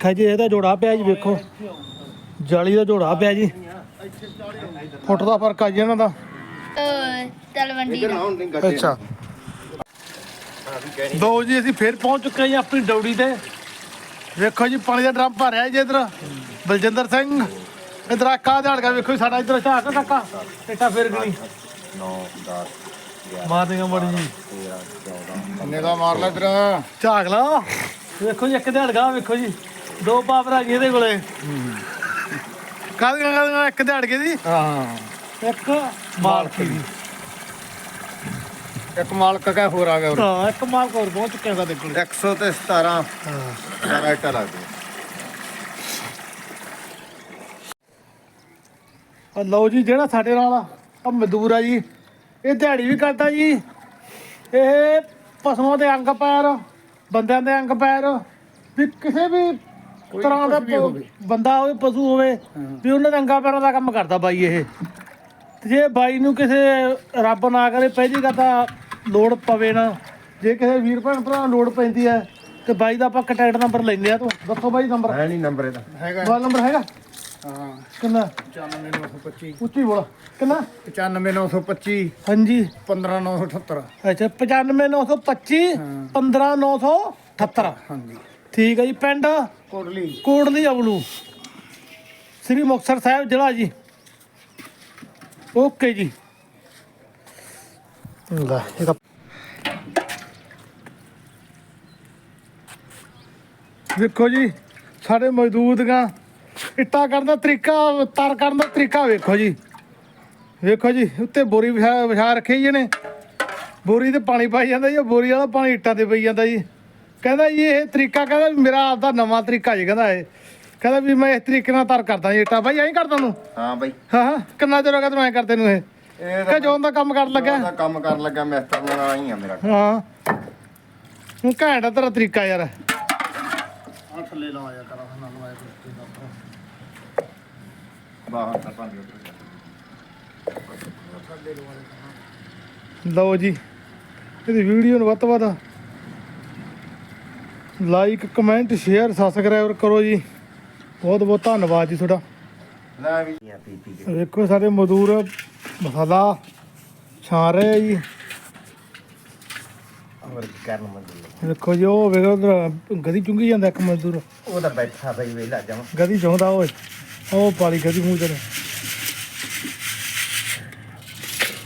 ਖਾ ਜੀ ਇਹਦਾ ਜੋੜਾ ਪਿਆ ਜੀ ਵੇਖੋ। ਜਾਲੀ ਦਾ ਜੋੜਾ ਪਿਆ ਜੀ। ਫੁੱਟ ਦਾ ਫ਼ਰਕ ਆ ਜੀ ਇਹਨਾਂ ਦਾ। ਤਲਵੰਡੀ ਦਾ। ਅੱਛਾ। ਦੋ ਜੀ ਅਸੀਂ ਫੇਰ ਪਹੁੰਚ ਚੁੱਕੇ ਹਾਂ ਜੀ ਆਪਣੀ ਡੌੜੀ ਤੇ। ਵੇਖੋ ਜੀ ਪਾਣੀ ਦਾ ਡਰਮ ਭਰਿਆ ਜੀ ਇਧਰ। ਬਲਜਿੰਦਰ ਸਿੰਘ ਇਧਰ ਆ ਕਾ ਦਿਹਾੜ ਗਿਆ ਵੇਖੋ ਜੀ ਸਾਡਾ ਇਧਰ ਝਾਕ ਟੱਕਾ ਟੇਟਾ ਫੇਰ ਗਣੀ 9 10 ਮਾਰ ਦੇਗਾ ਮੜੀ ਜੀ 13 14 ਕੰਨੇ ਦਾ ਮਾਰ ਲੈ ਫਿਰ ਝਾਕ ਲਾ ਵੇਖੋ ਜੀ ਇੱਕ ਦਿਹਾੜ ਗਾ ਵੇਖੋ ਜੀ ਦੋ ਪਾਵਰਾ ਜੀ ਇਹਦੇ ਕੋਲੇ। ਕਾਹਦੀਆਂ ਕਾਹਦੀਆਂ ਇੱਕ ਦਿਹਾੜ ਕੇ ਦੀ ਹਾਂ। ਇੱਕ ਮਾਲਕੀ ਦੀ ਇੱਕ ਮਾਲਕ ਕਾ ਹੋਰ ਆ ਗਿਆ ਉਰੇ। ਹਾਂ ਇੱਕ ਮਾਲਕ ਹੋਰ ਪਹੁੰਚ ਚੁੱਕਿਆ ਸਾਡੇ ਕੋਲ। 100 ਤੇ 17 ਹਾਂ। ਸਾਰਾ ਇੱਟਾ ਲੱਗ ਗਿਆ ਆ ਲਓ ਜੀ ਜਿਹੜਾ ਸਾਡੇ ਨਾਲ ਆ ਮਜ਼ਦੂਰ ਆ ਜੀ। ਇਹ ਦਿਹਾੜੀ ਵੀ ਕਰਦਾ ਜੀ। ਇਹ ਪਸ਼ੂਆਂ ਦੇ ਅੰਗ ਪੈਰ। ਬੰਦਿਆਂ ਦੇ ਅੰਗ ਪੈਰ ਵੀ ਕਿਸੇ ਵੀ ਤਰ੍ਹਾਂ ਦਾ। ਪ- ਬੰਦਾ ਹੋਵੇ ਪਸ਼ੂ ਹੋਵੇ ਵੀ ਉਹਨਾਂ ਦੇ ਅੰਗਾਂ ਪੈਰਾਂ ਦਾ ਕੰਮ ਕਰਦਾ ਬਾਈ ਇਹ। ਤੇ ਜੇ ਬਾਈ ਨੂੰ ਕਿਸੇ ਰੱਬ ਨਾ ਕਰੇ ਪਹਿਲੀ ਗੱਲ ਤਾਂ ਲੋੜ ਪਵੇ ਨਾ। ਜੇ ਕਿਸੇ ਵੀਰ ਭੈਣ ਭਰਾ ਨੂੰ ਲੋੜ ਪੈਂਦੀ ਹੈ ਤੇ ਬਾਈ ਦਾ ਆਪਾਂ ਕੰਟੈਕਟ ਨੰਬਰ ਲੈਂਦੇ ਆ ਤੂੰ। ਦੱਸੋ ਬਾਈ ਨੰਬਰ ਹੈ ਨਹੀਂ ਨੰਬਰ ਇਹਦਾ। ਹੈਗਾ। ਮੋਬਾਈਲ ਨੰਬਰ ਹੈਗਾ? ਹਾਂ। ਕਿੰਨਾ? 95925 ਉੱਚੀ ਬੋਲ। ਕਿੰਨਾ? 95925 ਹਾਂਜੀ। 15978 ਅੱਛਾ 95925 15978 ਹਾਂਜੀ। ਠੀਕ ਹੈ ਜੀ ਪਿੰਡ? ਕੋਟਲੀ। ਕੋਟਲੀ ਅਵਲੂ। ਸ੍ਰੀ ਮੁਕਤਸਰ ਸਾਹਿਬ ਜ਼ਿਲ੍ਹਾ ਜੀ। ਓਕੇ ਜੀ। ਲੈ ਵੇਖੋ ਜੀ ਸਾਡੇ ਮਜ਼ਦੂਰ ਦੀਆਂ ਇੱਟਾਂ ਕਰਨ ਦਾ ਤਰੀਕਾ ਤਰ ਕਰਨ ਦਾ ਤਰੀਕਾ ਵੇਖੋ ਜੀ। ਵੇਖੋ ਜੀ ਉੱਤੇ ਬੋਰੀ ਵਿਛਾ ਵਿਛਾ ਰੱਖੀ ਜੀ ਨੇ ਬੋਰੀ ਤੇ ਪਾਣੀ ਪਾਈ ਜਾਂਦਾ ਜੀ ਉਹ ਬੋਰੀ ਵਾਲਾ ਪਾਣੀ ਇੱਟਾਂ ਤੇ ਪਈ ਜਾਂਦਾ ਜੀ। ਕਹਿੰਦਾ ਜੀ ਇਹ ਤਰੀਕਾ ਕਹਿੰਦਾ ਮੇਰਾ ਆਪਦਾ ਨਵਾਂ ਤਰੀਕਾ ਜੀ ਕਹਿੰਦਾ ਇਹ। ਕਹਿੰਦਾ ਵੀ ਮੈਂ ਇਸ ਤਰੀਕੇ ਨਾਲ ਤਰ ਕਰਦਾ ਜੀ ਇੱਟਾਂ। ਬਾਈ ਐਂ ਕਰਦਾ ਨੂੰ ਹਾਂ ਬਾਈ। ਹਾਂ ਹਾਂ ਕਿੰਨਾ ਚਿਰ ਹੋ ਗਿਆ ਤੈਨੂੰ ਐਂ ਕਰਦੇ ਨੂੰ ਇਹ? ਇਹ ਕਿ ਜੋਨ ਦਾ ਕੰਮ ਕਰਨ ਲੱਗਾ? ਉਹਦਾ ਕੰਮ ਕਰਨ ਲੱਗਾ ਮਿਸਤਰ ਨਾਲ ਆਈ ਆ ਮੇਰਾ। ਹਾਂ। ਹੁਣ ਘੈਂਟ ਆ ਤੇਰਾ ਤਰੀਕਾ ਯਾਰ। ਆ ਥੱਲੇ ਲਾਇਆ ਕਰਾਂ ਨਾਲ ਲਾਇਆ ਬਾਹਰ ਤਾਂ ਲਓ ਜੀ ਇਹਦੀ ਵੀਡੀਓ ਨੂੰ ਵੱਧ ਤੋਂ ਵੱਧ ਲਾਈਕ ਕਮੈਂਟ ਸ਼ੇਅਰ ਸਬਸਕ੍ਰਾਈਬ ਕਰੋ ਜੀ। ਬਹੁਤ ਬਹੁਤ ਧੰਨਵਾਦ ਜੀ ਤੁਹਾਡਾ। ਲੈ ਵੀ। ਆ ਪੀ ਪੀ ਕੇ ਵੇਖੋ ਸਾਡੇ ਮਜ਼ਦੂਰ ਮਸਾਲਾ ਛਾਣ ਰਹੇ ਆ ਜੀ। ਕੀ ਕਰਨ ਮੰਦੀ ਵੇਖੋ ਜੀ ਉਹ ਵੇਖੋ ਉਧਰ ਗਦੀ ਚੁੰਗੀ ਜਾਂਦਾ ਇੱਕ ਮਜ਼ਦੂਰ। ਉਹਦਾ ਬੈਠਾ ਬਈ ਵੇਲਾ ਜਾਵਾਂ ਗਦੀ ਚਾਹੁੰਦਾ ਓਏ। ਉਹ ਪਾਲੀ ਗਦੀ ਮੂੰਹ ਤੇ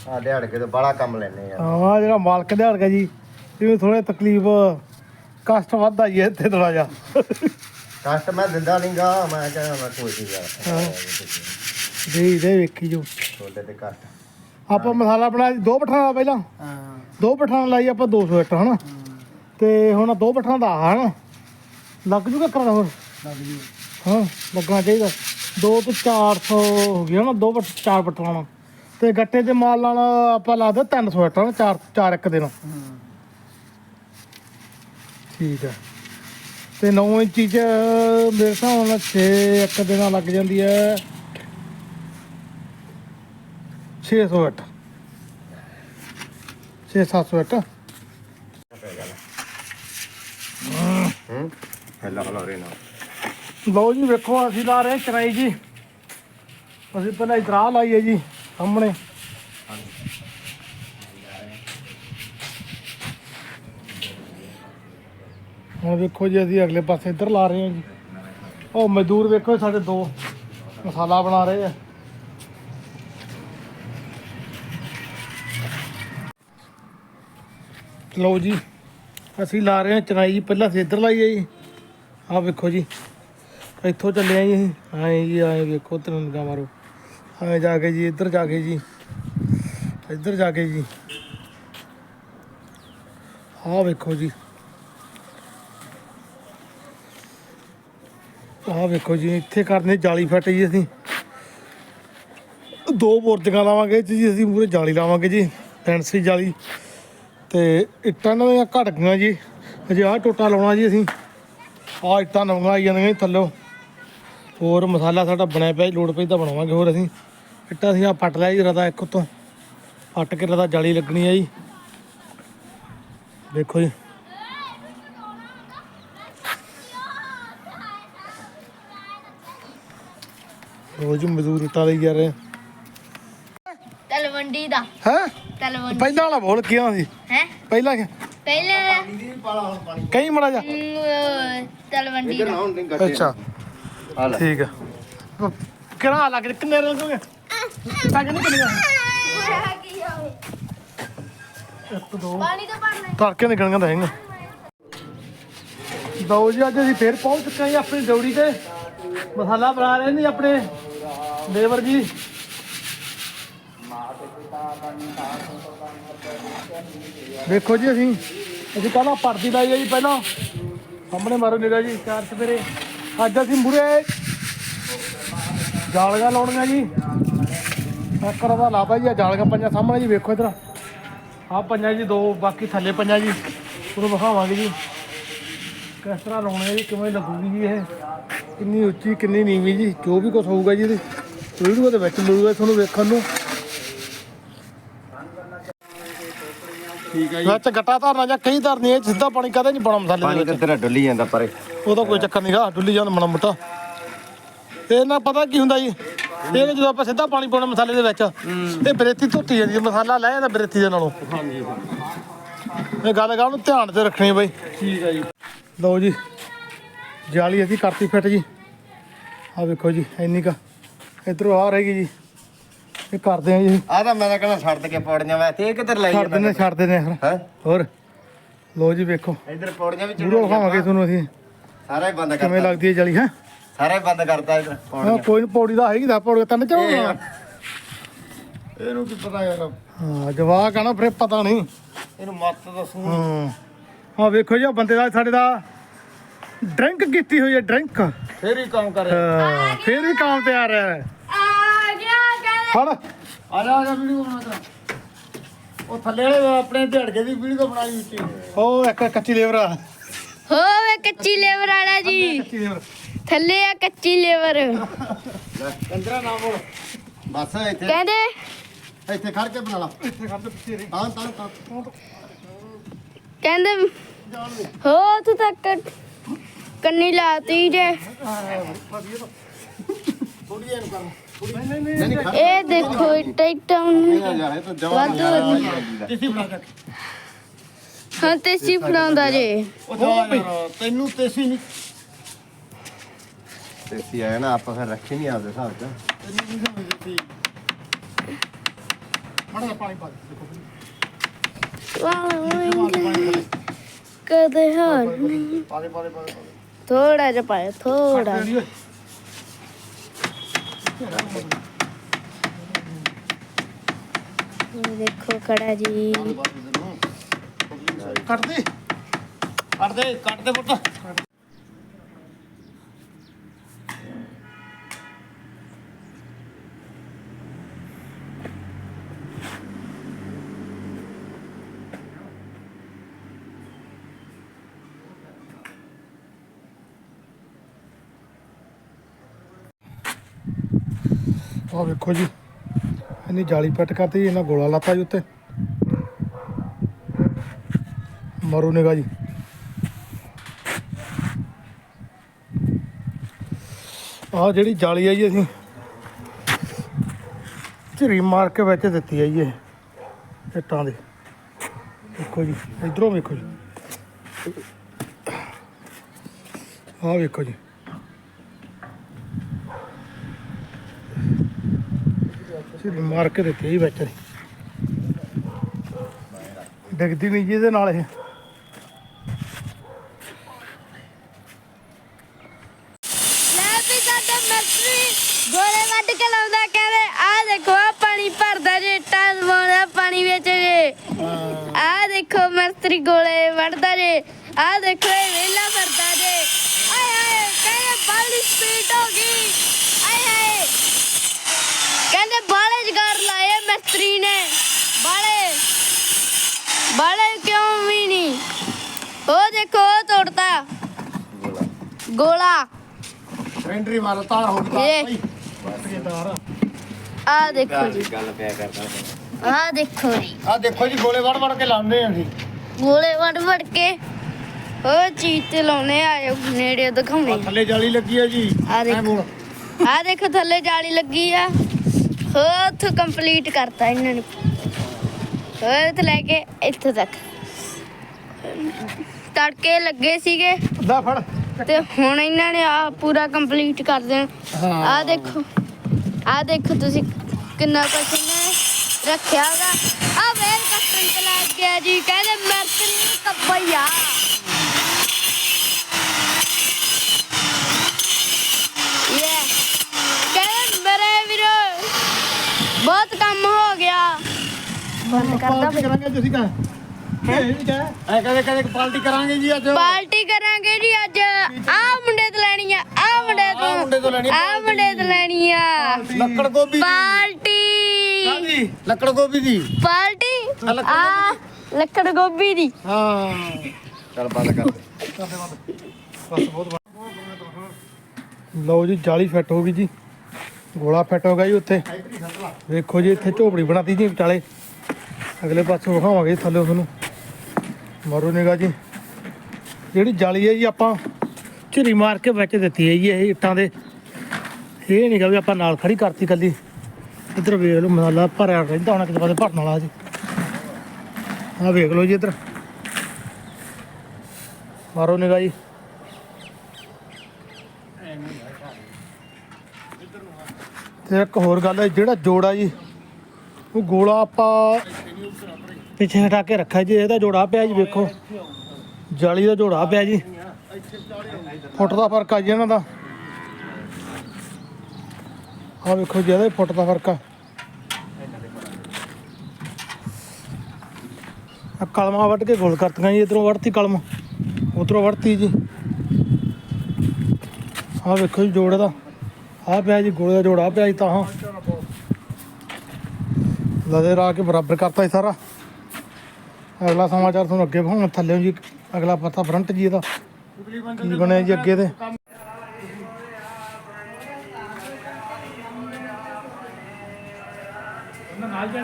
ਆ ਦਿਹਾੜ ਕੇ ਤੇ ਬੜਾ ਕੰਮ ਲੈਨੇ ਆ। ਹਾਂ ਜਿਹੜਾ ਮਾਲਕ ਦਿਹਾੜ ਗਿਆ ਜੀ ਜਿਵੇਂ ਥੋੜਾ ਤਕਲੀਫ ਕਸ਼ਟ ਵੱਧਦਾ ਜੀ ਇੱਥੇ ਥੋੜਾ ਜਿਹਾ। ਕਸ਼ਟ ਮੈਂ ਦਿੰਦਾ ਨਹੀਂਗਾ ਮੈਂ ਕਹਿੰਦਾ ਮੈਂ ਕੋਈ ਨਹੀਂ ਹਾਂ। ਯਾਰ ਦੇ ਦੇ ਵੇਖੀ ਜੋ। ਛੋਲੇ ਤੇ ਕਸ਼ਟ। ਆਪਾਂ ਮਸਾਲਾ ਬਣਾਇਆ ਸੀ ਦੋ ਪਠਾਣਾ ਪਹਿਲਾਂ। ਹਾਂ। ਦੋ ਪਠਾਣਾ ਲਾਈ ਆਪਾਂ 200 ਇੱਟ ਹਨਾ? ਤੇ ਹੁਣ ਦੋ ਪਠਾਣਾ ਦਾ ਹਨਾ? ਲੱਗ ਜੂਗਾ ਕਰਾਂ ਹੋਰ? ਲੱਗ ਜੀ। ਹਾਂ ਲੱਗਣਾ ਚਾਹੀਦਾ। ਦੋ ਤੋਂ 400 ਹੋ ਗਿਆ ਨਾ ਦੋ ਪਠ ਚਾਰ ਪਠਾਣਾ ਤੇ ਗੱਟੇ ਦੇ ਮਾਲ ਨਾਲ ਆਪਾਂ ਲਾ ਦੇ 300 ਇੱਟ ਹਨਾ ਚਾਰ ਇੱਕ ਦਿਨ। ਠੀਕ ਹੈ ਤੇ 9 ਇੰਚੀ ਚ ਮੇਰੇ ਹਿਸਾਬ ਨਾਲ 6 ਇੱਕ ਦਿਨਾਂ ਲੱਗ ਜਾਂਦੀ ਹੈ 600 ਇੱਟ। 6-700 ਇੱਟ। ਹੂੰ। ਹਲਾ ਹਲਾ ਰੇ ਨਾ ਲਓ ਜੀ, ਵੇਖੋ ਅਸੀਂ ਲਾ ਰਹੇ ਚਨਾਈ ਜੀ। ਅਸੀਂ ਪਹਿਲਾਂ ਇਤਰਾ ਲਾਈਏ ਜੀ, ਸਾਹਮਣੇ। ਹੁਣ ਵੇਖੋ ਜੀ, ਅਸੀਂ ਅਗਲੇ ਪਾਸੇ ਇੱਧਰ ਲਾ ਰਹੇ ਹਾਂ ਜੀ। ਉਹ ਮਜ਼ਦੂਰ ਵੇਖੋ ਸਾਡੇ ਦੋ ਮਸਾਲਾ ਬਣਾ ਰਹੇ ਆ। ਲਓ ਜੀ, ਅਸੀਂ ਲਾ ਰਹੇ ਹਾਂ ਚਨਾਈ ਜੀ, ਪਹਿਲਾਂ ਅਸੀਂ ਇੱਧਰ ਲਾਈ ਹੈ ਜੀ। ਆਹ ਵੇਖੋ ਜੀ ਇੱਥੋਂ ਚੱਲੇ ਆ ਜੀ ਅਸੀਂ। ਆਏ ਜੀ, ਆਏ ਵੇਖੋ ਤਿਰੰਗਾ ਮਾਰੋ। ਆਏ ਜਾ ਕੇ ਜੀ, ਇੱਧਰ ਜਾ ਕੇ ਜੀ। ਇੱਧਰ ਜਾ ਕੇ ਜੀ। ਆਹ ਵੇਖੋ ਜੀ। ਆਹ ਵੇਖੋ ਜੀ, ਇੱਥੇ ਕਰਨੇ ਜਾਲੀ ਫੱਟ ਜੀ ਅਸੀਂ। ਦੋ ਬੁਰਜੀਆਂ ਲਾਵਾਂਗੇ ਜੀ, ਅਸੀਂ ਮੂਰੇ ਜਾਲੀ ਲਾਵਾਂਗੇ ਜੀ, ਫੈਂਸੀ ਜਾਲੀ। ਤੇ ਇੱਟਾਂ ਇਹਨਾਂ ਦੀਆਂ ਘਟ ਗਈਆਂ ਜੀ। ਅਜੇ ਆਹ ਟੋਟਾ ਲਾਉਣਾ ਜੀ ਅਸੀਂ। ਆਹ ਇੱਟਾਂ ਨਵੀਆਂ ਆਈ ਜਾਂਦੀਆਂ ਜੀ ਥੱਲੋਂ। ਹੋਰ ਮਸਾਲਾ ਸਾਡਾ ਬਣਿਆ ਪਿਆ ਲੋੜ ਪਈ ਤਾਂ ਬਣਾਵਾਂਗੇ ਹੋਰ ਅਸੀਂ ਇੱਟਾ ਅਸੀਂ ਆ ਪੱਟ ਲਿਆ ਜੀ ਰਦਾ ਇੱਕ ਉੱਤੋਂ। ਪੱਟ ਕੇ ਰਦਾ ਜਾਲੀ ਲੱਗਣੀ ਆ ਜੀ। ਦੇਖੋ ਜੀ। ਰੋਜ਼ ਮਜ਼ਦੂਰ ਇੱਟਾ ਲਈ ਜਾ ਰਹੇ ਤਲਵੰਡੀ ਦਾ। ਹੈ? ਤਲਵੰਡੀ। ਪਹਿਲਾਂ ਵਾਲਾ ਬੋਲ ਕਿਹਾ ਸੀ? ਹੈ? ਪਹਿਲਾਂ ਪਹਿਲਾਂ ਕਈ ਮੜਾ ਜਾ। ਤਲਵੰਡੀ ਅੱਛਾ। ਆ ਲੈ। ਠੀਕ ਆ। ਕਿਹੜਾ ਲੱਗ ਕਿੰਨੇ ਰੰਗੋਗੇ ਤੱਕ ਨਹੀਂ ਕਿੰਨੇ ਇੱਕ ਦੋ। ਪਾਣੀ ਤਾਂ ਭਰਨਾ ਤੜਕੇ ਨਿਕਲਣਗਾ ਤਾਂ ਹੈਗਾ ਦੋ ਜੀ ਅੱਜ ਅਸੀਂ ਫੇਰ ਪਹੁੰਚ ਚੁੱਕੇ ਹਾਂ ਜੀ ਆਪਣੀ ਡਿਊਟੀ ਤੇ। ਮਸਾਲਾ ਬਣਾ ਰਹੇ ਨੇ ਜੀ ਆਪਣੇ ਲੇਬਰ ਜੀ। ਦੇਖੋ ਜੀ ਅਸੀਂ ਅਸੀਂ ਆਹ ਪਰਦੀ ਲਾਈ ਹੈ ਜੀ ਪਹਿਲਾਂ। ਸਾਹਮਣੇ ਮਾਰੋ ਨਿਗਾ ਜੀ ਚਾਰ ਸਵੇਰੇ ਅੱਜ ਅਸੀਂ ਮੂਰੇ ਜਾਲਗਾ ਲਾਉਣੀਆਂ ਜੀ। ਇੱਕ ਦਾ ਲਾਤਾ ਜੀ, ਆਹ ਜਾਲੀਆਂ ਪੰਜਾਂ ਸਾਹਮਣੇ ਜੀ, ਵੇਖੋ ਇਧਰ। ਆਹ ਪੰਜਾਂ ਜੀ, ਦੋ, ਬਾਕੀ ਥੱਲੇ ਪੰਜਾਂ ਜੀ। ਤੁਹਾਨੂੰ ਵਿਖਾਵਾਂਗੇ ਜੀ। ਕਿਸ ਤਰ੍ਹਾਂ ਲਾਉਣੇ ਆ ਜੀ, ਕਿਵੇਂ ਲੱਗੂਗੀ ਜੀ ਇਹ? ਕਿੰਨੀ ਉੱਚੀ, ਕਿੰਨੀ ਨੀਵੀਂ ਜੀ, ਜੋ ਵੀ ਕੁਝ ਹੋਊਗਾ ਜੀ ਇਹਦੇ। ਵੀਡੀਓ ਦੇ ਵਿੱਚ ਮਿਲੂਗਾ ਤੁਹਾਨੂੰ ਵੇਖਣ ਨੂੰ। ਠੀਕ ਹੈ ਵਿੱਚ ਗੱਟਾ ਧਰਨਾ ਜਾਂ ਕਈ ਧਰਨੀ ਇਹ ਸਿੱਧਾ ਪਾਣੀ ਕਦੇ ਨਹੀਂ ਪਾਉਣਾ ਮਸਾਲੇ ਪਾਣੀ ਦੇ ਤਾਂ ਵਿੱਚ ਤੇਰਾ ਡੁੱਲੀ ਜਾਂਦਾ ਪਰੇ। ਉਹਦਾ ਕੋਈ ਚੱਕਰ ਨਹੀਂਗਾ ਡੁੱਲੀ ਜਾਂਦਾ ਮਾੜਾ ਮੋਟਾ। ਇਹ ਨਾ ਪਤਾ ਕੀ ਹੁੰਦਾ ਜੀ ਇਹ ਜਦੋਂ ਆਪਾਂ ਸਿੱਧਾ ਪਾਣੀ ਪਾਉਣਾ ਮਸਾਲੇ ਦੇ ਵਿੱਚ ਇਹ ਬਰੇਤੀ ਧੁੱਤੀ ਜਾਂਦੀ ਹੈ ਮਸਾਲਾ ਲੈ ਜਾਂਦਾ ਬਰੇਤੀ ਦੇ ਨਾਲੋਂ। ਹਾਂਜੀ। ਇਹ ਗੱਲ ਗੱਲ ਨੂੰ ਧਿਆਨ ਤੇ ਰੱਖਣੀ ਬਈ। ਠੀਕ ਹੈ ਜੀ। ਲਓ ਜੀ ਜਾਲੀ ਅਸੀਂ ਕਰਤੀ ਫਿੱਟ ਜੀ। ਆ ਵੇਖੋ ਜੀ ਇੰਨੀ ਕਾ ਇਧਰੋਂ ਆ ਰਹੇਗੀ ਜੀ। ਇਹ ਕਰਦੇ ਆ ਜੀ। ਆ ਤਾਂ ਮੈਂ ਤਾਂ ਕਹਿੰਦਾ ਛੱਡ ਕੇ ਪੌੜੀਆਂ ਵਾ ਤੇ ਇਹ ਕਿੱਧਰ ਲਾਈ ਛੱਡ ਦਿੰਦੇ ਛੱਡ ਦਿੰਦੇ ਹਾਂ ਹੈ? ਹੋਰ? ਲਓ ਜੀ ਵੇਖੋ। ਇੱਧਰ ਪੌੜੀਆਂ ਵੀ ਪੂਰਾ ਵਿਖਾਵਾਂਗੇ ਤੁਹਾਨੂੰ ਅਸੀਂ। ਸਾਰਾ ਹੀ ਬੰਦ ਕਿਵੇਂ ਕਰਤਾ ਲੱਗਦੀ ਹੈ ਜਾਲੀ ਹੈ? ਸਾਰਾ ਹੀ ਬੰਦ ਕਰਤਾ ਇੱਧਰ ਪੌੜੀਆਂ। ਕੋਈ ਨੀ ਪੌੜੀ ਦਾ ਹੈਗੀ ਦਾ ਪੌੜੀ ਤੰਨ ਚੜਾਉਣਾ ਇਹਨੂੰ ਕੀ ਪਤਾ ਯਾਰ। ਹਾਂ ਜਵਾਕ ਆ ਨਾ ਫਿਰ ਪਤਾ ਨਹੀਂ। ਇਹਨੂੰ ਮੱਤ ਦੱਸੂ ਹਾਂ। ਹਾਂ ਵੇਖੋ ਜੀ ਆਹ ਬੰਦੇ ਦਾ ਸਾਡੇ ਦਾ ਡਰਿੰਕ ਕੀਤੀ ਹੋਈ ਹੈ ਡਰਿੰਕ। ਫੇਰ ਹੀ ਕੰਮ ਕਰੇ ਫਿਰ ਵੀ ਕੰਮ ਤੇ ਆ ਰਿਹਾ ਹੈ। ਫੜ ਆ ਜਾ ਆ ਜਾ ਵੀਡੀਓ ਬਣਾ ਤੇਰਾ ਉਹ ਥੱਲੇ ਵਾਲੇ ਆਪਣੇ ਝੜਕੇ ਦੀ ਵੀਡੀਓ ਬਣਾਈ ਉੱਚੀ ਉਹ ਇੱਕ ਕੱਚੀ ਲੇਬਰ ਆ। ਹੋਵੇ ਕੱਚੀ ਲੇਬਰ ਵਾਲਾ ਜੀ। ਕੱਚੀ ਲੇਬਰ। ਥੱਲੇ ਆ ਕੱਚੀ ਲੇਬਰ। ਲੈ ਕੰਦਰਾ ਨਾ ਬੋਲ। ਬਸ ਇੱਥੇ। ਕਹਿੰਦੇ? ਇੱਥੇ ਖੜ ਕੇ ਬਣਾ ਲਾ। ਇੱਥੇ ਖੜ ਤੇ ਪਿੱਛੇ ਰਹੀ। ਤਾਂ ਤਾਂ ਤਾਂ। ਕਹਿੰਦੇ ਹੋ ਤੂੰ ਤੱਕ ਕੰਨੀ ਲਾਤੀ ਜੇ। ਥੋੜੀ ਇਹਨੂੰ ਕਰ। ਇਹ ਦੇਖੋ ਤਾਂ ਜਵਾਬ ਵਾਧੂ ਤੁਸੀਂ ਬਣਾ ਕੇ ਹਾਂ ਤੇ ਸੀ ਫੜਾਉਂਦਾ ਜੇ। ਉਹ ਜਾ ਤੈਨੂੰ ਤੇਸੀ ਨਹੀਂ। ਤੇਸੀ ਆਇਆ ਨਾ ਆਪਾਂ ਫਿਰ ਰੱਖੇ ਨਹੀਂ ਆਪਦੇ ਹਿਸਾਬ ਚ। ਮਾੜਾ ਜਿਹਾ ਪਾਣੀ ਪਾ ਦੇ ਦੇਖੋ ਕਦੇ ਹਾਰ ਨਹੀਂ ਪਾ ਦੇ ਪਾ ਦੇ ਪਾ ਦੇ। ਥੋੜਾ ਜਿਹਾ ਪਾਇਆ ਥੋੜਾ ਇਹ ਦੇਖੋ ਕੜਾ ਜੀ ਕੱਟ ਦੇ ਕੱਟ ਦੇ ਕੱਟ ਦੇ ਪੁੱਤ ਆਹ ਵੇਖੋ ਜੀ ਇਹਨੇ ਜਾਲੀ ਪੱਟ ਕਰਤੀ ਇਹਨਾਂ ਗੋਲਾ ਲਾਤਾ ਜੀ ਉੱਤੇ। ਮਾਰੂ ਨਿਗਾ ਜੀ। ਆਹ ਜਿਹੜੀ ਜਾਲੀ ਆ ਜੀ ਅਸੀਂ, ਝਰੀ ਮਾਰ ਕੇ ਵਿੱਚ ਦਿੱਤੀ ਹੈ ਜੀ ਇਹ, ਇੱਟਾਂ ਦੇ। ਵੇਖੋ ਜੀ, ਇਧਰੋਂ ਵੇਖੋ ਜੀ। ਆਹ ਵੇਖੋ ਜੀ। ਮਾਰ ਕੇ ਦਿੱਤੀ ਜੀ ਵਿੱਚ। ਡਿੱਗਦੀ ਨਹੀਂ ਜੀ ਇਹਦੇ ਨਾਲ ਇਹ। ਲੈ ਵੀ ਸਾਡਾ ਮਿਸਤਰੀ ਗੋਲੇ ਵੱਢ ਕੇ ਲਾਉਂਦਾ ਕਹਿੰਦੇ ਆਹ ਦੇਖੋ ਆ ਪਾਣੀ ਭਰਦਾ ਜੇ ਲਵਾਉਂਦਾ ਪਾਣੀ ਵਿੱਚ ਜੇ। ਆਹ ਦੇਖੋ ਮਿਸਤਰੀ ਗੋਲੇ ਵੱਢਦਾ ਜੇ। ਆਹ ਦੇਖੋ ਇਹ ਵੇਲਾ ਭਰਦਾ ਜੇ। ਆਏ ਆਏ ਕਹਿੰਦੇ ਬਾਲੀ ਸਪੀਡ ਹੋ ਗਈ ਆਏ ਆਏ ਕਹਿੰਦੇ ਬਾਲੇ ਜਗਾਰ ਲਾਏ ਮਿਸਤਰੀ ਨੇ ਬਾਲੇ ਬਾਲੇ ਕਿਉਂ ਵੀ ਨਹੀਂ ਉਹ ਦੇਖੋ ਉਹ ਤੋੜਤਾ ਗੋਲਾ ਐਂਟਰੀ ਮਾਰ ਤਾਰ ਹੋ ਗਈ ਇਹ ਆ ਦੇਖੋ ਜੀ ਗੱਲ ਪਿਆ ਕਰਦਾ ਆ ਦੇਖੋ ਜੀ ਆਹ ਦੇਖੋ ਜੀ ਗੋਲੇ ਵੜ ਵੜ ਕੇ ਲਾਉਂਦੇ ਆਂ ਅਸੀਂ ਗੋਲੇ ਵੜ ਵੜ ਕੇ ਉਹ ਚੀਜ਼ ਤੇ ਲਾਉਣੇ ਆਇਓ ਨੇੜੇ ਦਿਖਾਉਣੇ ਥੱਲੇ ਜਾਲੀ ਲੱਗੀ ਜੀ ਆ ਦੇਖੋ ਆ ਦੇਖੋ ਥੱਲੇ ਜਾਲੀ ਲੱਗੀ ਆ ਹੋ ਉੱਥੋਂ ਕੰਪਲੀਟ ਕਰਤਾ ਇਹਨਾਂ ਨੇ। ਹੋਰ ਤੋਂ ਲੈ ਕੇ ਇੱਥੋਂ ਤੱਕ। ਤੜਕੇ ਲੱਗੇ ਸੀਗੇ ਲੈ ਫੜ। ਤੇ ਹੁਣ ਇਹਨਾਂ ਨੇ ਆ ਪੂਰਾ ਕੰਪਲੀਟ ਕਰ ਦੇਣਾ। ਆ ਦੇਖੋ। ਆ ਦੇਖੋ ਤੁਸੀਂ ਕਿੰਨਾ ਕੁਛ ਨੇ ਰੱਖਿਆਗਾ ਆ ਵੇਲ ਕੱਟਣ ਤੇ ਲੱਗ ਗਿਆ ਜੀ ਕਹਿੰਦੇ ਮਰਤਰੀ ਕੱਪਈਆ ਇਹ ਕਹਿੰਦੇ ਮੇਰੇ ਵੀਰੋ ਬਹੁਤ ਕੰਮ ਹੋ ਗਿਆ ਬੰਦ ਕਰਦਾ ਪਾਰਟੀ ਕਰਾਂਗੇ ਤੁਸੀਂ ਕਹਾਂ ਇਹ ਵੀ ਕਹਿ ਐ ਕਦੇ ਕਦੇ ਪਾਰਟੀ ਕਰਾਂਗੇ ਜੀ ਅੱਜ। ਪਾਰਟੀ ਕਰਾਂਗੇ ਜੀ ਅੱਜ। ਆ ਮੁੰਡੇ ਤੋਂ ਲੈਣੀ ਆ ਆ ਮੁੰਡੇ ਆਹ ਮੁੰਡੇ ਤੋਂ ਲੈਣੀ ਆ ਮੁੰਡੇ ਤੋਂ ਲੈਣੀ ਆ। ਲੱਕੜ ਗੋਭੀ ਦੀ। ਪਾਰਟੀ। ਹਾਂਜੀ ਲੱਕੜ ਗੋਭੀ ਦੀ। ਪਾਰਟੀ? ਆਹ ਲੱਕੜ ਆ ਲੱਕੜ ਗੋਭੀ ਦੀ। ਹਾਂ। ਚੱਲ ਬੰਦ ਕਰ। ਬਸ ਬਹੁਤ ਬਣ- ਲਓ ਜੀ ਜਾਲੀ ਫਿੱਟ ਹੋ ਗਈ ਜੀ। ਗੋਲਾ ਫਿੱਟ ਹੋ ਗਿਆ ਜੀ ਉੱਥੇ। ਵੇਖੋ ਜੀ ਇੱਥੇ ਝੋਪੜੀ ਬਣਾਤੀ ਜੀ ਵਿਚਾਲੇ। ਅਗਲੇ ਪਾਸੇ ਵਿਖਾਵਾਂਗੇ ਥੱਲੇ ਤੁਹਾਨੂੰ। ਮਾਰੋ ਨਿਗਾ ਜੀ। ਜਿਹੜੀ ਜਾਲੀ ਹੈ ਜੀ ਆਪਾਂ ਝੁਰੀ ਮਾਰ ਕੇ ਵਿੱਚ ਦਿੱਤੀ ਹੈ ਜੀ, ਇਹ ਇੱਟਾਂ ਦੇ। ਇਹ ਨਹੀਂ ਗਾ ਵੀ ਆਪਾਂ ਨਾਲ ਖੜੀ ਕਰਤੀ ਕੱਲੀ ਇੱਧਰ ਵੇਖ ਲਓ, ਮਸਾਲਾ ਭਰਿਆ ਰਹਿੰਦਾ ਹੋਣਾ ਕਿਤੇ ਪਾਸੇ ਭਰਨ ਵਾਲਾ ਜੀ। ਆਹ ਵੇਖ ਲਓ ਜੀ ਇੱਧਰ। ਮਾਰੋ ਨਿਗਾ ਜੀ। ਤੇ ਇੱਕ ਹੋਰ ਗੱਲ ਹੈ, ਜਿਹੜਾ ਜੋੜਾ ਜੀ, ਉਹ ਗੋਲਾ ਆਪਾਂ ਪਿੱਛੇ ਹਟਾ ਕੇ ਰੱਖਿਆ ਜੀ, ਇਹਦਾ ਜੋੜਾ ਪਿਆ ਜੀ, ਵੇਖੋ। ਜਾਲੀ ਦਾ ਜੋੜਾ ਪਿਆ ਜੀ। ਫੁੱਟ ਦਾ ਫ਼ਰਕ ਆ ਜੀ ਇਹਨਾਂ ਦਾ। ਆ ਵੇਖੋ ਜੀ, ਇਹਦਾ ਫੁੱਟ ਦਾ ਫ਼ਰਕ ਆ। ਆ ਕਲਮਾਂ ਵੱਢ ਕੇ ਗੋਲ ਕਰਤੀਆਂ ਜੀ, ਇਧਰੋਂ ਵੜਤੀ ਕਲਮ, ਉਧਰੋਂ ਵੜਤੀ ਜੀ। ਆ ਵੇਖੋ ਜੀ, ਜੋੜੇ ਦਾ। ਆ ਪਿਆ ਜੀ, ਗੋਲੇ ਦਾ ਜੋੜਾ ਪਿਆ ਜੀ, ਤਾਂ। ਹਾਂ ਲਦੇ ਰਾ ਕੇ ਬਰਾਬਰ ਕਰਤਾ ਜੀ ਸਾਰਾ। ਅਗਲਾ ਸਮਾਚਾਰ ਤੁਹਾਨੂੰ ਅੱਗੇ ਭਾਵੇਂ ਥੱਲੇ ਜੀ ਅਗਲਾ ਪਤਾ ਫਰੰਟ ਜੀ ਇਹਦਾ। ਕੀ ਬਣਿਆ ਜੀ ਅੱਗੇ ਤੇ? ਨਾਲ ਜਾ